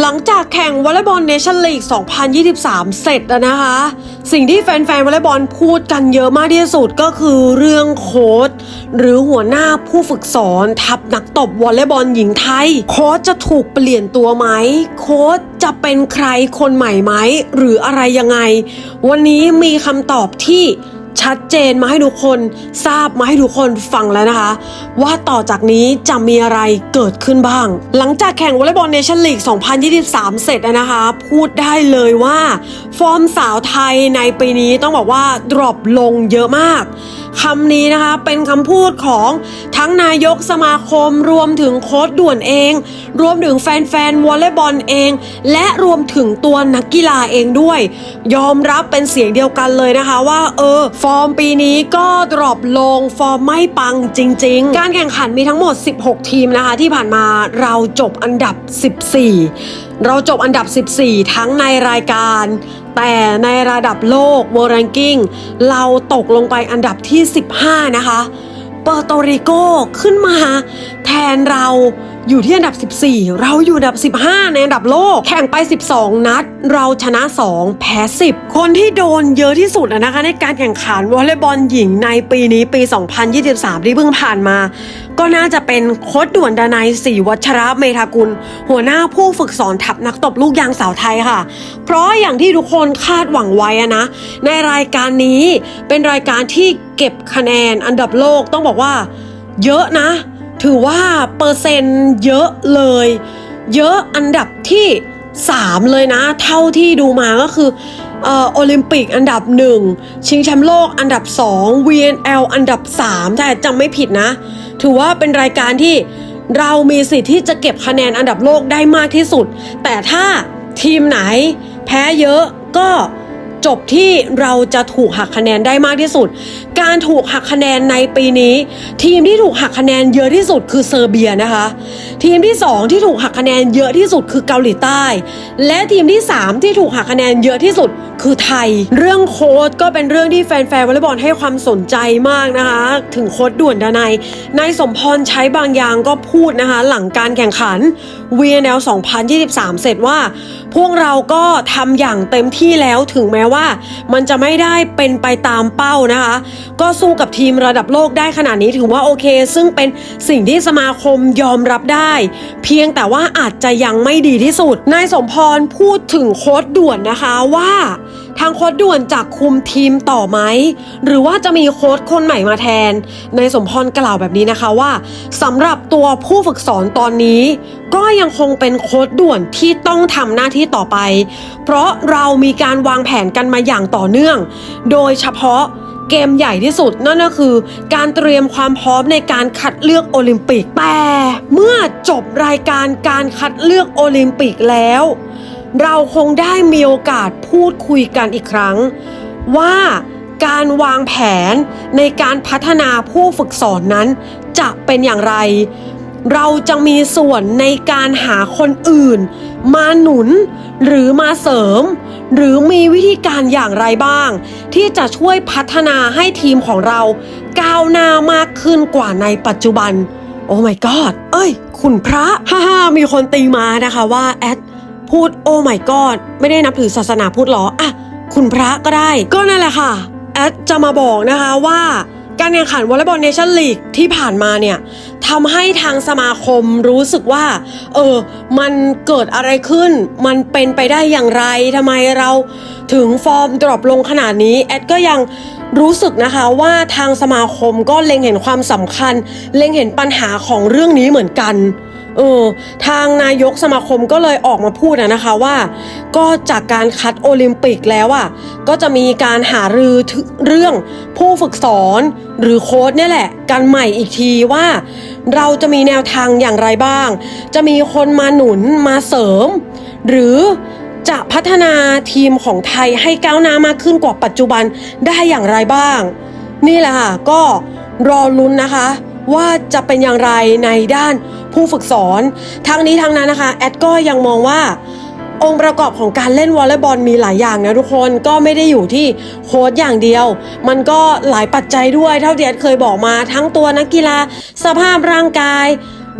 หลังจากแข่งวอลเลย์บอลเนชั่นลีก 2023 เสร็จแล้วนะคะ สิ่งที่แฟนๆวอลเลย์บอลพูดกันเยอะมากที่สุดก็คือเรื่องโค้ชหรือหัวหน้าผู้ฝึกสอน ทัพนักตบวอลเลย์บอลหญิงไทย โค้ชจะถูกเปลี่ยนตัวไหม โค้ชจะเป็นใครคนใหม่ไหม หรืออะไรยังไง วันนี้มีคำตอบที่ ชัดเจนมาให้ทุกคนทราบมาให้ทุกคนฟังแล้วนะคะ ว่าต่อจากนี้จะมีอะไรเกิดขึ้นบ้าง หลังจากแข่งวอลเลย์บอลเนชั่นลีก 2023 เสร็จนะคะ พูดได้เลยว่า ฟอร์มสาวไทยในปีนี้ต้องบอกว่าดรอปลงเยอะมาก คำนี้นะคะเป็นคำพูดของทั้งนายกสมาคมรวมถึงโค้ชด่วนเอง รวมถึงแฟนๆวอลเลย์บอลเอง และรวมถึงตัวนักกีฬาเองด้วย ยอมรับเป็นเสียงเดียวกันเลยนะคะว่า เออ ฟอร์มปีนี้ก็ดรอปลงฟอร์มไม่ปังจริง ๆ การแข่งขันมีทั้งหมด 16 ทีมนะคะ ที่ผ่านมาเราจบอันดับ 14 เราจบอันดับ 14 ทั้งในรายการ แต่ในระดับโลก World Ranking เราตกลงไปอันดับที่ 15 นะคะ เปอร์โตริโกขึ้นมา แทนเราอยู่ที่อันดับ 14 เราอยู่อันดับ 15 ในอันดับโลก แข่งไป 12 นัด เราชนะ 2 แพ้ 10 คนที่โดนเยอะที่สุดนะคะ ในการแข่งขันวอลเลย์บอลหญิงในปีนี้ปี 2023 ที่เพิ่งผ่านมา ก็น่าจะเป็นโค้ชด่วนดานายศรีวัชระเมธากุล หัวหน้าผู้ฝึกสอนทัพนักตบลูกยางสาวไทยค่ะ เพราะอย่างที่ทุกคนคาดหวังไว้นะ ในรายการนี้เป็นรายการที่ เก็บคะแนนอันดับโลกต้องบอกว่า เยอะนะ ถือว่าเปอร์เซ็นต์เยอะเลย เยอะอันดับที่ 3 เลยนะ เท่าที่ดูมาก็คือโอลิมปิกอันดับ 1 ชิงแชมป์โลกอันดับ 2 VNL อันดับ 3 ถ้าจำไม่ผิดนะ ถือว่าเป็นรายการที่เรามีสิทธิ์ที่จะเก็บคะแนนอันดับโลกได้มากที่สุด แต่ถ้าทีมไหนแพ้เยอะก็ จบที่เราจะถูกหักคะแนนได้มากที่สุด การถูกหักคะแนนในปีนี้ ทีมที่ถูกหักคะแนนเยอะที่สุดคือเซอร์เบียนะคะ ทีมที่ 2 ที่ถูกหักคะแนนเยอะที่สุดคือเกาหลีใต้ และทีมที่ 3 ที่ถูกหักคะแนนเยอะที่สุดคือไทย เรื่องโค้ดก็เป็นเรื่องที่แฟนๆวอลเลย์บอลให้ความสนใจมากนะคะ ถึงโค้ดด่วนดานายนายสมพรใช้บางอย่างก็พูดนะคะ หลังการแข่งขัน VNL 2023 เสร็จว่า พวกเราก็ทำอย่างเต็มที่แล้วถึงแม้ว่า มันจะไม่ได้เป็นไปตามเป้านะคะ ก็สู้กับทีมระดับโลกได้ขนาดนี้ถือว่าโอเค ซึ่งเป็นสิ่งที่สมาคมยอมรับได้ เพียงแต่ว่าอาจจะยังไม่ดีที่สุดนายสมพรพูดถึงโค้ดด่วนนะคะว่า ทางโค้ดด่วนจะคุมทีมต่อไหม หรือว่าจะมีโค้ดคนใหม่มาแทนนายสมพรกล่าวแบบนี้นะคะว่าสำหรับตัวผู้ฝึกสอนตอนนี้ ก็ยังคงเป็นโค้ดด่วนที่ต้องทำหน้าที่ต่อไป เพราะเรามีการวางแผนกันมาอย่างต่อเนื่อง โดยเฉพาะเกมใหญ่ที่สุดนั่นก็คือ การเตรียมความพร้อมในการคัดเลือกโอลิมปิกแต่เมื่อจบรายการการคัดเลือกโอลิมปิกแล้ว เราคงได้มีโอกาสพูดคุยกันอีกครั้ง ว่าการวางแผนในการพัฒนาผู้ฝึกสอนนั้น จะเป็นอย่างไร เราจะมีส่วนในการหาคนอื่น มาหนุนหรือมาเสริม หรือมีวิธีการอย่างไรบ้าง ที่จะช่วยพัฒนาให้ทีมของเราก้าวหน้ามากขึ้นกว่าในปัจจุบัน โอ้ my god เอ้ย คุณพระ ฮ่าฮ่ามีคนตีมานะคะว่าแอด พูดโอ้ my god ไม่ได้นับถือศาสนาพุทธหรออะคุณพระก็ได้ ก็นั่นแหละค่ะแอดจะมาบอกนะคะว่าการแข่งขันวอลเลย์บอลเนชั่นลีกที่ผ่านมาเนี่ยทำให้ทางสมาคมรู้สึกว่า เออ มันเกิดอะไรขึ้น มันเป็นไปได้อย่างไรทำไมเราถึงฟอร์มดรอปลงขนาดนี้ แอดก็ยังรู้สึกนะคะว่าทางสมาคมก็เล็งเห็นความสำคัญ เล็งเห็นปัญหาของเรื่องนี้เหมือนกัน เออทางนายกสมาคมก็เลยออกมาพูดอะนะคะว่า ก็จากการคัดโอลิมปิกแล้วอะก็จะมีการหารือถึงเรื่องผู้ฝึกสอนหรือโค้ชเนี่ยแหละ กันใหม่อีกทีว่า เราจะมีแนวทางอย่างไรบ้าง จะมีคนมาหนุนมาเสริม หรือจะพัฒนาทีมของไทยให้ก้าวหน้ามากขึ้นกว่าปัจจุบันได้อย่างไรบ้าง นี่แหละค่ะก็รอลุ้นนะคะ ว่าจะเป็นอย่างไรในด้าน ผู้ฝึกสอน ทั้งนี้ทั้งนั้นนะคะ แอดก็ยังมองว่าองค์ประกอบของการเล่นวอลเลย์บอลมีหลายอย่างนะทุกคนก็ไม่ได้อยู่ที่โค้ชอย่างเดียว มันก็หลายปัจจัยด้วยเท่าที่แอดเคยบอกมาทั้งตัวนักกีฬา สภาพร่างกาย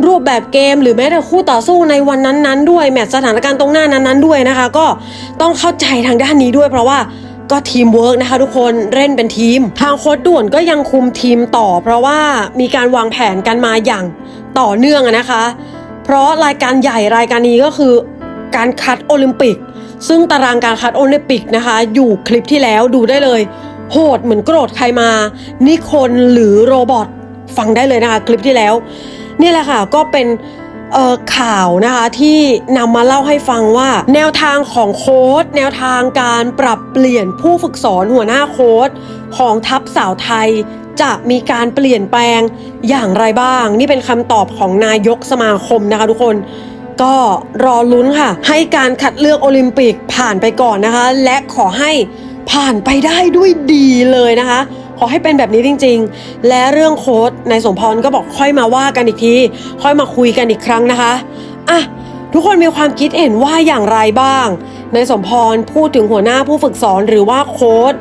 รูปแบบเกม หรือแม้แต่คู่ต่อสู้ในวันนั้นๆ ด้วยแมตช์สถานการณ์ตรงหน้านั้นๆด้วยนะคะ ก็ต้องเข้าใจทางด้านนี้ด้วยเพราะว่า ก็ทีมเวิร์กนะคะทุกคนเล่นเป็นทีม ทางโค้ดด่วนก็ยังคุมทีมต่อ เพราะว่ามีการวางแผนกันมาอย่างต่อเนื่องนะคะ เพราะรายการใหญ่รายการนี้ก็คือการคัดโอลิมปิก ซึ่งตารางการคัดโอลิมปิกนะคะ อยู่คลิปที่แล้วดูได้เลย โหดเหมือนโกรธใครมานี่คนหรือโรบอทฟังได้เลยนะคะ คลิปที่แล้ว นี่แหละค่ะก็เป็น ข่าวนะคะที่นำมาเล่าให้ฟังว่า แนวทางของโค้ดแนวทางการปรับเปลี่ยนผู้ฝึกสอนหัวหน้าโค้ดของทัพสาวไทยจะมีการเปลี่ยนแปลงอย่างไรบ้าง นี่เป็นคำตอบของนายกสมาคมนะคะทุกคน ก็รอลุ้นค่ะ ให้การคัดเลือกโอลิมปิกผ่านไปก่อนนะคะ และขอให้ผ่านไปได้ด้วยดีเลยนะคะ อให้เป็นแบบนี้จริง ๆ และเรื่องโค้ดนายสมพรก็บอกค่อยมาว่ากันอีกที ค่อยมาคุยกันอีกครั้งนะคะอะทุกคนมีความคิดเห็นว่าอย่างไรบ้างนายสมพรพูดถึงหัวหน้าผู้ฝึกสอนหรือว่าโค้ด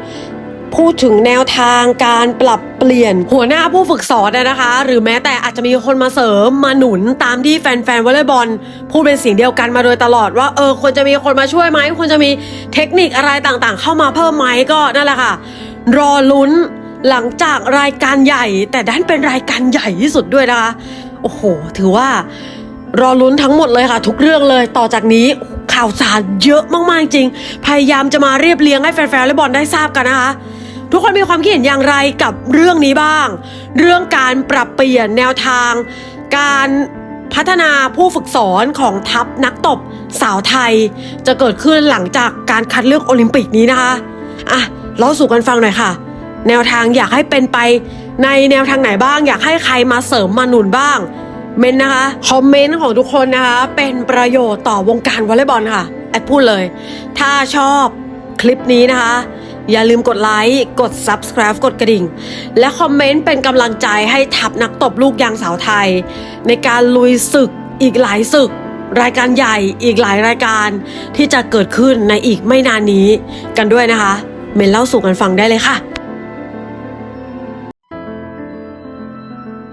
พูดถึงแนวทางการปรับเปลี่ยนหัวหน้าผู้ฝึกสอนนะคะ หรือแม้แต่อาจจะมีคนมาเสริมมาหนุนตามที่แฟนๆวอลเลย์บอลพูดเป็นเสียงเดียวกันมาโดยตลอดว่าเออควรจะมีคนมาช่วยไหมควรจะมีเทคนิคอะไรต่างๆ เข้ามาเพิ่มไหมก็นั่นแหละค่ะ รอลุ้น หลังจากรายการใหญ่ แต่ด้านเป็นรายการใหญ่ที่สุดด้วยนะคะ โอ้โห ถือว่ารอลุ้นทั้งหมดเลยค่ะ ทุกเรื่องเลยต่อจากนี้ข่าวสารเยอะมากๆจริง พยายามจะมาเรียบเรียงให้แฟนๆวอลเลย์บอลได้ทราบกันนะคะ ทุกคนมีความคิดเห็นอย่างไรกับเรื่องนี้บ้าง เรื่องการปรับเปลี่ยนแนวทาง การพัฒนาผู้ฝึกสอนของทัพนักตบสาวไทย จะเกิดขึ้นหลังจากการคัดเลือกโอลิมปิกนี้นะคะ อะเล่าสู่กันฟังหน่อยค่ะ แนวทางอยากให้เป็นไปในแนวทางไหนบ้าง อยากให้ใครมาเสริมมาหนุนบ้าง เมนนะคะ คอมเมนต์ของทุกคนนะคะ เป็นประโยชน์ต่อวงการวอลเลย์บอลค่ะแอดพูดเลย ถ้าชอบคลิปนี้นะคะ อย่าลืมกดไลค์ กด Subscribe กดกระดิ่ง และคอมเมนต์เป็นกำลังใจให้ทัพนักตบลูกยางสาวไทย ในการลุยศึกอีกหลายศึก รายการใหญ่อีกหลายรายการที่จะเกิดขึ้นในอีกไม่นานนี้กันด้วยนะคะ เมนเล่าสู่กันฟังได้เลยค่ะ